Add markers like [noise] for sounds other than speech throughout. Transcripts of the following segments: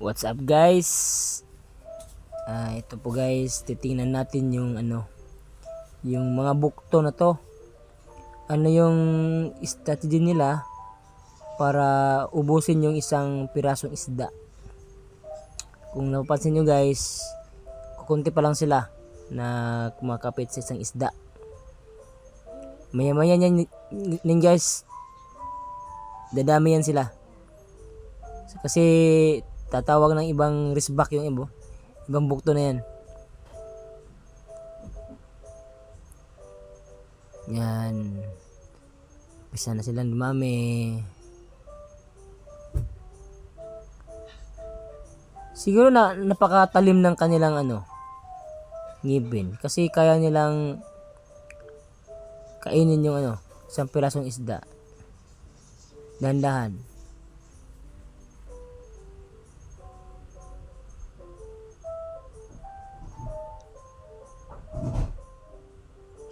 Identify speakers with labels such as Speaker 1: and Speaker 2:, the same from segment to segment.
Speaker 1: What's up guys? Ah, ito po guys, titingnan natin yung ano, yung mga bukto na to. Ano yung strategy nila para ubusin yung isang pirasong isda. Kung napapansin nyo guys, kukunti pa lang sila na kumakapit sa isang isda. Maya maya yan, yan guys, dadami yan sila. Kasi tatawag ng ibang risbak yung ibo. Ibang bukto na yan. Yan. Bisa na silang dumami. Siguro na napakatalim ng kanilang ano ngipin kasi kaya nilang kainin yung ano isang pirasong isda. Dahan-dahan.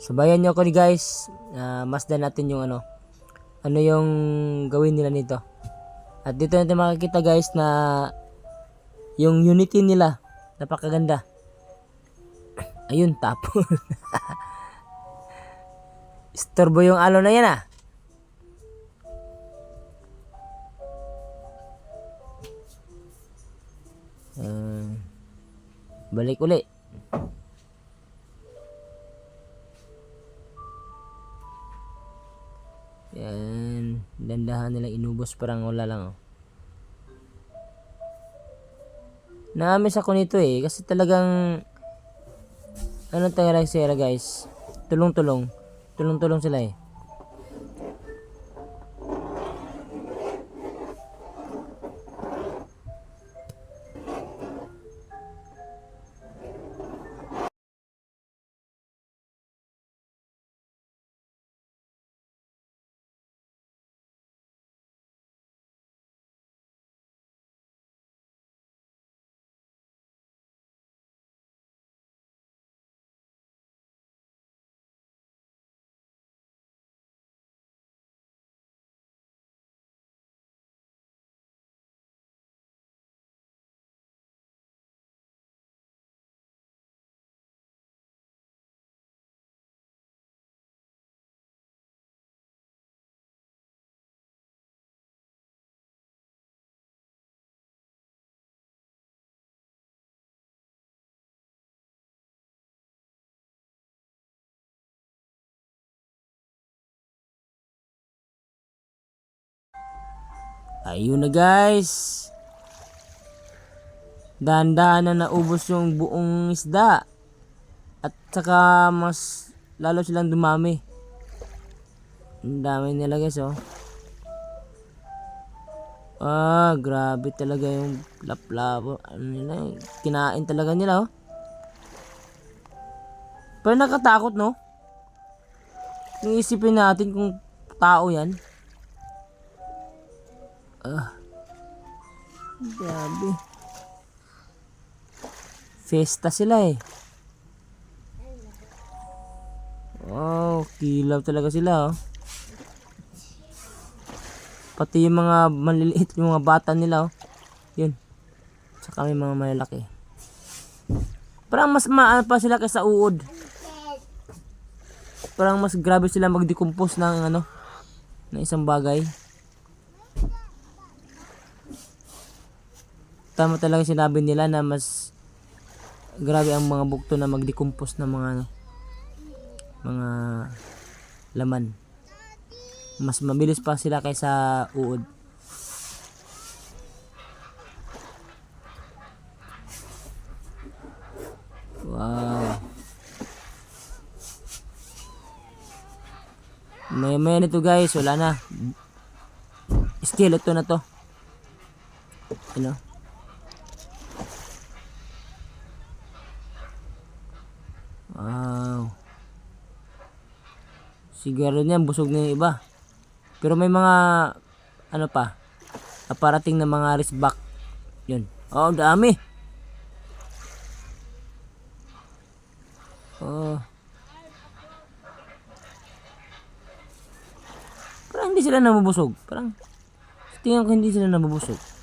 Speaker 1: Sabayan nyo ako ni guys. na masdan natin yung ano. Ano yung gawin nila nito. At dito natin makikita guys na yung unity nila. Napakaganda. [clears throat] Ayun, tapon. [laughs] Istorbo yung alo na yan ah. Ah, balik uli. Dandahan nila inubos parang wala lang oh. Naamis ako nito eh. Kasi talagang ano talaga sila guys. Tulong-tulong. Tulong-tulong sila eh. Ayun na guys. Dahan-dahan na naubos yung buong isda. At saka mas lalo silang dumami. Ang dami nila guys oh. Ah, grabe talaga yung laplabo. Ano nila, kinain talaga nila oh. Pero nakatakot no? Yung isipin natin kung tao yan. Ah. Grabe. Festa sila eh. Wow, kilaw talaga sila oh. Pati yung mga maliliit, yung mga bata nila oh. Yun. Saka may mga malalaki. Parang mas maano pa sila kaysa uod. Parang mas grabe sila mag-decompose ng ano, ng isang bagay. Tama talaga sinabi nila na mas grabe ang mga bukto na mag-decompose ng mga ano, mga laman. Mas mabilis pa sila kaysa uod. Wow. May may nito guys, wala na. Skeleton na to. You know? Wow. Siguro niyan busog na yung iba. Pero may mga ano pa aparating na mga wristback. Yun. Oh, dami. Oh. Parang hindi sila nabubusog. Parang tingnan ko hindi sila nabubusog.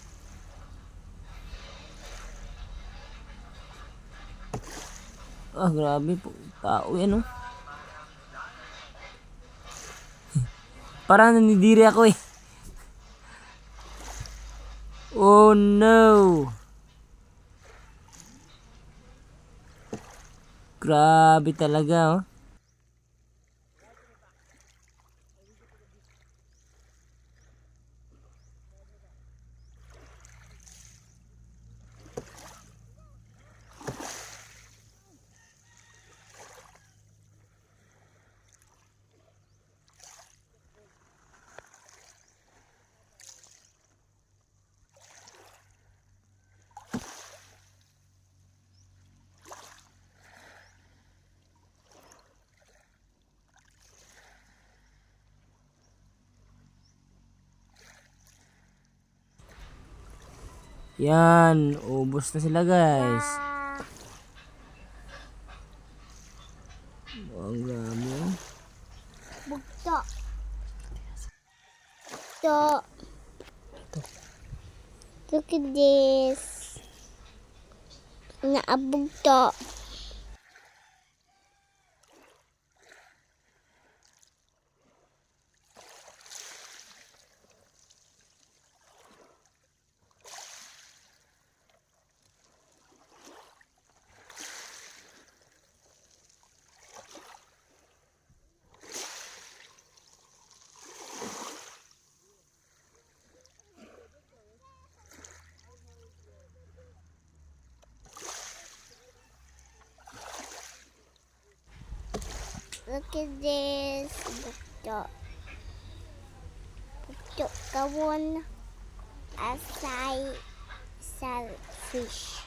Speaker 1: Ah, grabe po. Tao yan, oh. Parang nanidiri ako eh. Oh no! Grabe talaga, oh. Yan, ubos na sila guys. Ang oh.
Speaker 2: Bugto. So, look at this. Naabugto. Look at this. Bugto. Bugto kawon. Asay fish.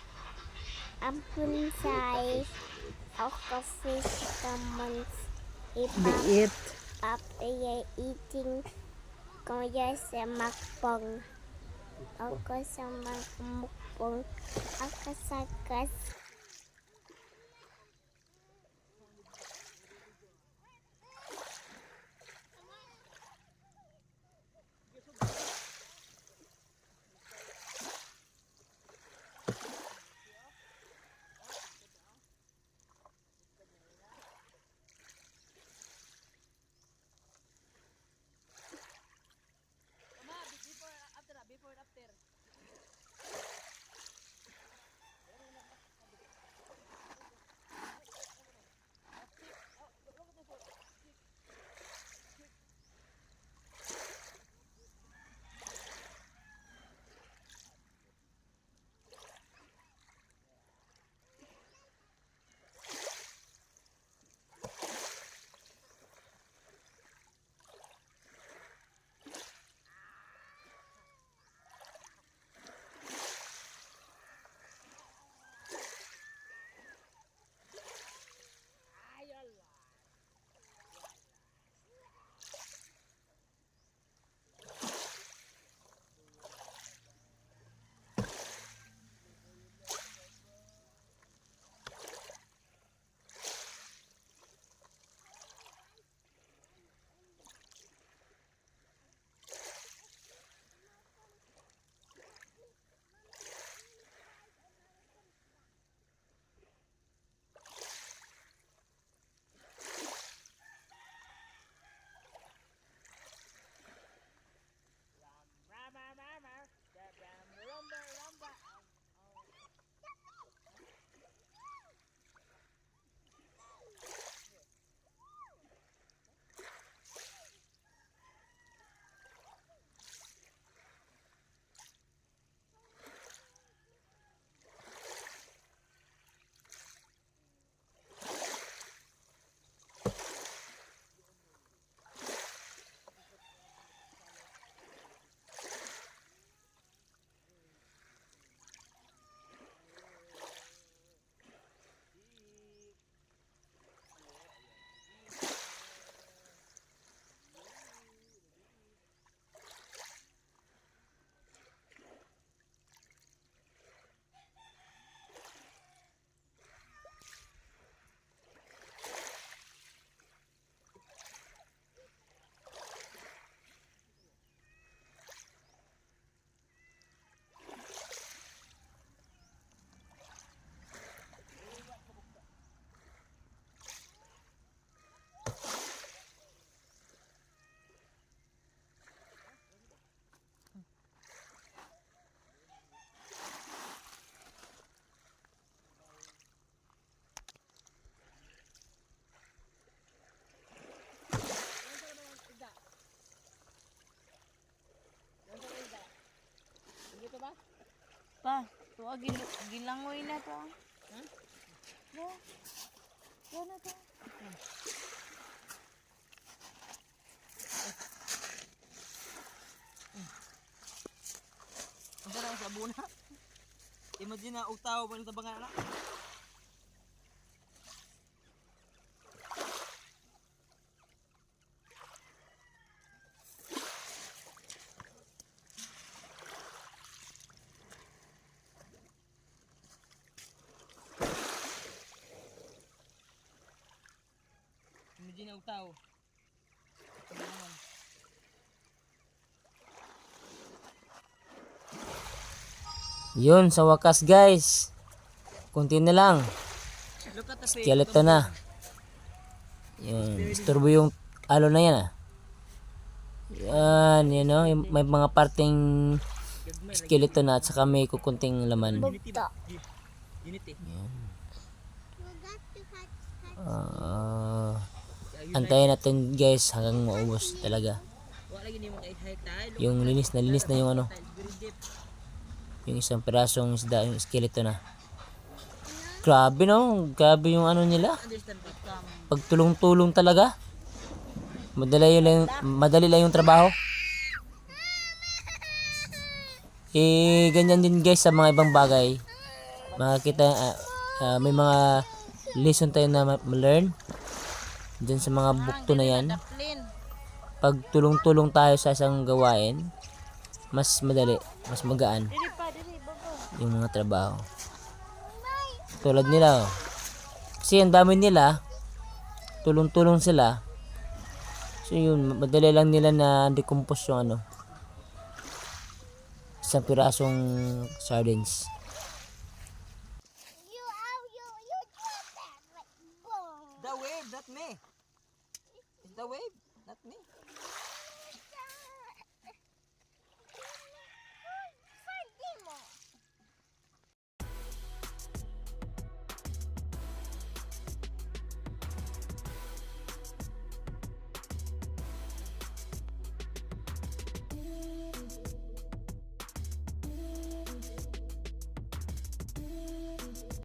Speaker 2: Ampun say. Ako fish kamon. Ipa
Speaker 1: Liit.
Speaker 2: papaya eating kaya sa makpong. Ako sa makmukpong. Ako sa kas.
Speaker 3: Pa, tuwa gil gilangoy na to. Ha? Lo. Lo na to.
Speaker 4: Ang sarang sa buna. Imagine na utaw pa sa bangan na. Utaw.
Speaker 1: Yun, sa wakas guys. Kunti na lang. Skeleton na. Yun, istorbo yung alo na yan ah. Yan, you know, may mga parting skeleton na at saka may kukunting laman.
Speaker 2: Bugto.
Speaker 4: Unity.
Speaker 1: Antayin natin guys hanggang maubos talaga. Yung linis na linis na yung ano, yung isang pirasong isda, yung skeleton na. Grabe no, grabe yung ano nila. Pagtulong-tulong talaga. Madali lang, madali lang yung trabaho. Eh, ganyan din guys sa mga ibang bagay. Makakita, ah, ah, may mga lesson tayo na ma- ma-learn. Diyan sa mga bukto na yan. Pag tulong-tulong tayo sa isang gawain, mas madali, mas magaan yung mga trabaho. Tulad nila. oh. Kasi ang dami nila, tulong-tulong sila. So yun, madali lang nila na decompose yung ano. Isang pirasong sardines.
Speaker 4: the wave, not me.